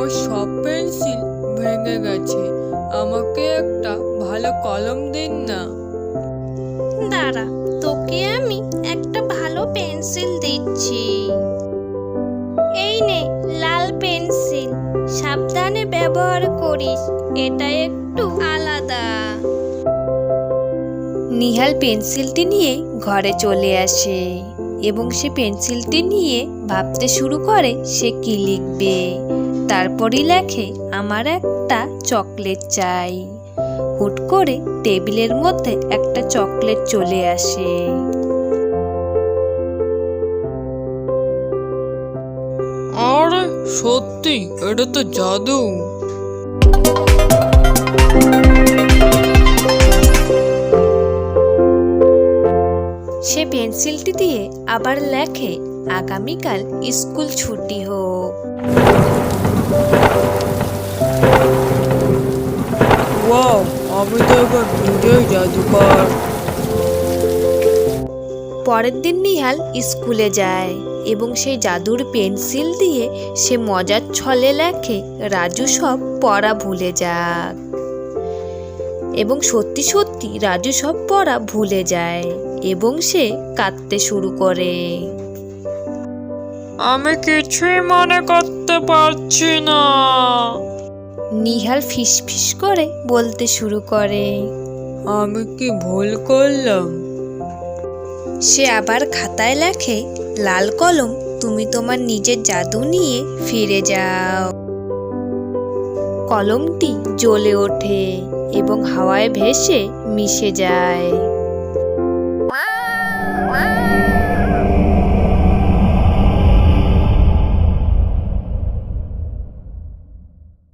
আমার সব পেন্সিল ভেঙে গেছে। আমাকে একটা ভালো কলম দিন না। দাঁড়া তোকে আমি একটা ভালো পেন্সিল দিচ্ছি। এই নে লাল পেন্সিল। সাবধানে ব্যবহার করিস এটা একটু আলাদা। নিহাল পেন্সিলটি নিয়ে ঘরে চলে আসে এবং সে পেন্সিলটি নিয়ে ভাবতে শুরু করে সে কি লিখবে। তারপরই লেখে আমার একটা চকলেট চাই। হুট করে টেবিলের মধ্যে একটা চকলেট চলে আসে। আরে সত্যি? এটা তো জাদু। সে পেন্সিলটি দিয়ে আবার লেখে আগামীকাল স্কুল ছুটি হোক। পরের দিন নিহাল স্কুলে যায় এবং সেই জাদুর পেন্সিল দিয়ে সে মজার ছলে লেখে, রাজু সব পড়া ভুলে যাক। এবং সত্যি সত্যি রাজু সব পড়া ভুলে যায় এবং সে কাঁদতে শুরু করে। আমি কিছুই মনে করতে পারছি না। নিহাল ফিস ফিস করে বলতে শুরু করে। আমি কি ভুল করলাম? সে আবার খাতায় লেখে লাল কলম তুমি তোমার নিজের জাদু নিয়ে ফিরে যাও। কলমটি জ্বলে ওঠে এবং হাওয়ায় ভেসে মিশে যায়।